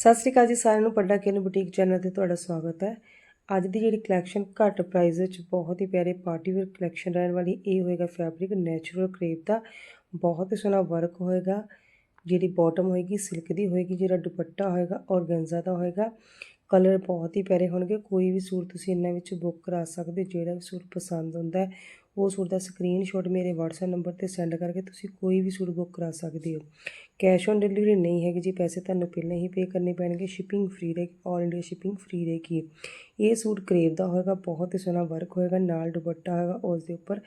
ਸਤਿ ਸ਼੍ਰੀ ਅਕਾਲ ਜੀ ਸਾਰਿਆਂ ਨੂੰ ਪੱਡਾ ਕਿਨ ਬੁਟੀਕ ਚੈਨਲ ਤੇ ਤੁਹਾਡਾ ਸਵਾਗਤ ਹੈ। ਅੱਜ ਦੀ ਜਿਹੜੀ ਕਲੈਕਸ਼ਨ ਘੱਟ ਪ੍ਰਾਈਸ ਵਿੱਚ ਬਹੁਤ ਹੀ ਪਿਆਰੇ ਪਾਰਟੀ ਵੇਅਰ ਕਲੈਕਸ਼ਨ ਰਹਿਣ ਵਾਲੀ ਇਹ ਹੋਏਗਾ ਫੈਬਰਿਕ ਨੈਚੁਰਲ ਕ੍ਰੇਪ ਦਾ। ਬਹੁਤ ਹੀ ਸੋਹਣਾ ਵਰਕ ਹੋਏਗਾ, ਜਿਹੜੀ ਬਾਟਮ ਹੋਏਗੀ ਸਿਲਕ ਦੀ ਹੋਏਗੀ, ਜਿਹੜਾ ਦੁਪੱਟਾ ਹੋਏਗਾ ਔਰਗੈਂਜ਼ਾ ਦਾ ਹੋਏਗਾ। ਕਲਰ ਬਹੁਤ ਹੀ ਪਿਆਰੇ ਹੋਣਗੇ, ਕੋਈ ਵੀ ਸੂਟ ਤੁਸੀਂ ਇਹਨਾਂ ਵਿੱਚ ਬੁੱਕ ਕਰਾ ਸਕਦੇ ਜਿਹੜਾ ਵੀ ਸੂਟ ਪਸੰਦ ਹੁੰਦਾ ਹੈ ਉਹ ਸੂਟ ਦਾ ਸਕਰੀਨਸ਼ਾਟ ਮੇਰੇ WhatsApp ਨੰਬਰ ਤੇ ਸੈਂਡ ਕਰਕੇ ਤੁਸੀਂ ਕੋਈ ਵੀ ਸੂਟ ਬੁੱਕ ਕਰਾ ਸਕਦੇ ਹੋ। ਕੈਸ਼ ਔਨ ਡਿਲੀਵਰੀ ਨਹੀਂ ਹੈਗੀ ਜੀ, ਪੈਸੇ ਤੁਹਾਨੂੰ ਪਹਿਲਾਂ ਹੀ ਪੇ ਕਰਨੇ ਪੈਣਗੇ ਸ਼ਿਪਿੰਗ ਫ੍ਰੀ ਰਹੇ ਆਲ ਇੰਡੀਆ ਸ਼ਿਪਿੰਗ ਫ੍ਰੀ ਰਹੇਗੀ। ਇਹ ਸੂਟ ਕਰੇਵ ਦਾ ਹੋਏਗਾ, ਬਹੁਤ ਹੀ ਸੋਹਣਾ ਵਰਕ ਹੋਏਗਾ, ਨਾਲ ਦੁਪੱਟਾ ਹੋਏਗਾ ਉਸ ਦੇ ਉੱਪਰ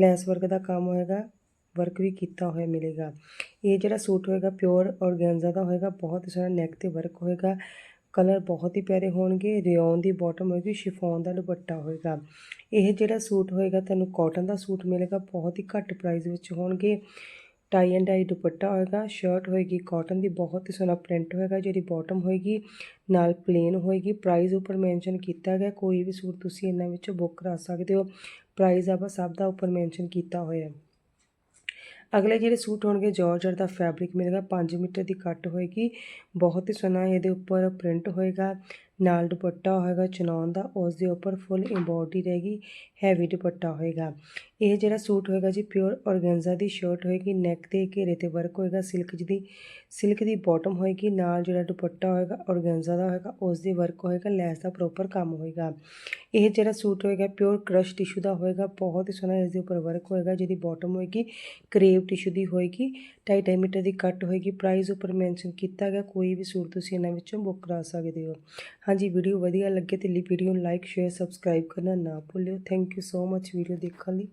ਲੈਸ ਵਰਕ ਦਾ ਕੰਮ ਹੋਏਗਾ ਵਰਕ ਵੀ ਕੀਤਾ ਹੋਇਆ ਮਿਲੇਗਾ। ਇਹ ਜਿਹੜਾ ਸੂਟ ਹੋਏਗਾ ਪਿਓਰ ਔਰਗੈਂਜ਼ਾ ਦਾ ਹੋਏਗਾ, ਬਹੁਤ ਹੀ ਸੋਹਣਾ ਨੈਕ ਤੇ ਵਰਕ ਹੋਏਗਾ। ਕਲਰ ਬਹੁਤ ਹੀ ਪਿਆਰੇ ਹੋਣਗੇ, ਰਿਓਨ ਦੀ ਬਾਟਮ ਹੋਏਗੀ, ਸ਼ਿਫੋਨ ਦਾ ਦੁਪੱਟਾ ਹੋਏਗਾ। ਇਹ ਜਿਹੜਾ ਸੂਟ ਹੋਏਗਾ, ਤੁਹਾਨੂੰ ਕਾਟਨ ਦਾ ਸੂਟ ਮਿਲੇਗਾ, ਬਹੁਤ ਹੀ ਘੱਟ ਪ੍ਰਾਈਸ ਵਿੱਚ ਹੋਣਗੇ। ਟਾਈ ਐਂਡ ਡਾਈ ਦੁਪੱਟਾ ਹੋਏਗਾ ਸ਼ਰਟ ਹੋਏਗੀ ਕਾਟਨ ਦੀ ਬਹੁਤ ਹੀ ਸੋਹਣਾ ਪ੍ਰਿੰਟ ਹੋਏਗਾ, ਜਿਹੜੀ ਬਾਟਮ ਹੋਏਗੀ, ਨਾਲ ਪਲੇਨ ਹੋਏਗੀ। ਪ੍ਰਾਈਸ ਉੱਪਰ ਮੈਂਸ਼ਨ ਕੀਤਾ ਗਿਆ, ਕੋਈ ਵੀ ਸੂਟ ਤੁਸੀਂ ਇਹਨਾਂ ਵਿੱਚੋਂ ਬੁੱਕ ਕਰਾ ਸਕਦੇ ਹੋ। ਪ੍ਰਾਈਸ ਆਪਾਂ ਸਭ ਦਾ ਉੱਪਰ ਮੈਂਸ਼ਨ ਕੀਤਾ ਹੋਇਆ। ਅਗਲੇ ਜਿਹੜੇ ਸੂਟ ਹੋਣਗੇ ਜਾਰਜਟ ਦਾ ਫੈਬਰਿਕ ਮਿਲੇਗਾ 5 ਮੀਟਰ ਦੀ ਕੱਟ ਹੋਏਗੀ, ਬਹੁਤ ਹੀ ਸੋਹਣਾ ਇਹਦੇ ਉੱਪਰ ਪ੍ਰਿੰਟ ਹੋਏਗਾ। ਨਾਲ ਦੁਪੱਟਾ ਹੋਏਗਾ ਚਨੌਨ ਦਾ ਉਸ ਦੇ ਉੱਪਰ ਫੁੱਲ ਐਮਬੋਡੀ ਰਹੇਗੀ ਹੈਵੀ ਦੁਪੱਟਾ ਹੋਏਗਾ। ਇਹ ਜਿਹੜਾ ਸੂਟ ਹੋਏਗਾ ਜੀ ਪਿਓਰ ਔਰਗੈਂਜ਼ਾ ਦੀ ਸ਼ਰਟ ਹੋਏਗੀ ਨੈਕ ਤੇ ਘੇਰੇ ਤੇ ਵਰਕ ਹੋਏਗਾ ਸਿਲਕ ਦੀ ਸਿਲਕ ਦੀ ਬਾਟਮ ਹੋਏਗੀ, ਨਾਲ ਜਿਹੜਾ ਦੁਪੱਟਾ ਹੋਏਗਾ ਔਰਗੈਂਜ਼ਾ ਦਾ ਹੋਏਗਾ ਉਸ ਦੀ ਵਰਕ ਹੋਏਗਾ, ਲੈਸ ਦਾ ਪ੍ਰੋਪਰ ਕੰਮ ਹੋਏਗਾ। ਇਹ ਜਿਹੜਾ ਸੂਟ ਹੋਏਗਾ ਪਿਓਰ ਕ੍ਰਸ਼ ਟਿਸ਼ੂ ਦਾ ਹੋਏਗਾ, ਬਹੁਤ ਹੀ ਸੋਹਣਾ ਇਸ ਦੇ ਉੱਪਰ ਵਰਕ ਹੋਏਗਾ, ਜਿਹਦੀ ਬਾਟਮ ਹੋਏਗੀ ਕਰੇਵ ਟਿਸ਼ੂ ਦੀ ਹੋਏਗੀ 2.5 ਮੀਟਰ ਦੀ ਕੱਟ ਹੋਏਗੀ ਪ੍ਰਾਈਸ ਉੱਪਰ ਮੈਂਸ਼ਨ ਕੀਤਾ ਗਿਆ, ਕੋਈ ਵੀ ਸੂਟ ਤੁਸੀਂ ਇਹਨਾਂ ਵਿੱਚੋਂ ਬੁੱਕ ਕਰਾ ਸਕਦੇ ਹੋ। ਹਾਂਜੀ, ਵੀਡੀਓ ਵਧੀਆ ਲੱਗੇ ਤੇ ਲਈ ਵੀਡੀਓ ਨੂੰ ਲਾਈਕ ਸ਼ੇਅਰ ਸਬਸਕ੍ਰਾਈਬ ਕਰਨਾ ਨਾ ਭੁੱਲਿਓ। Thank you so much video ਦੇਖਣ ਲਈ।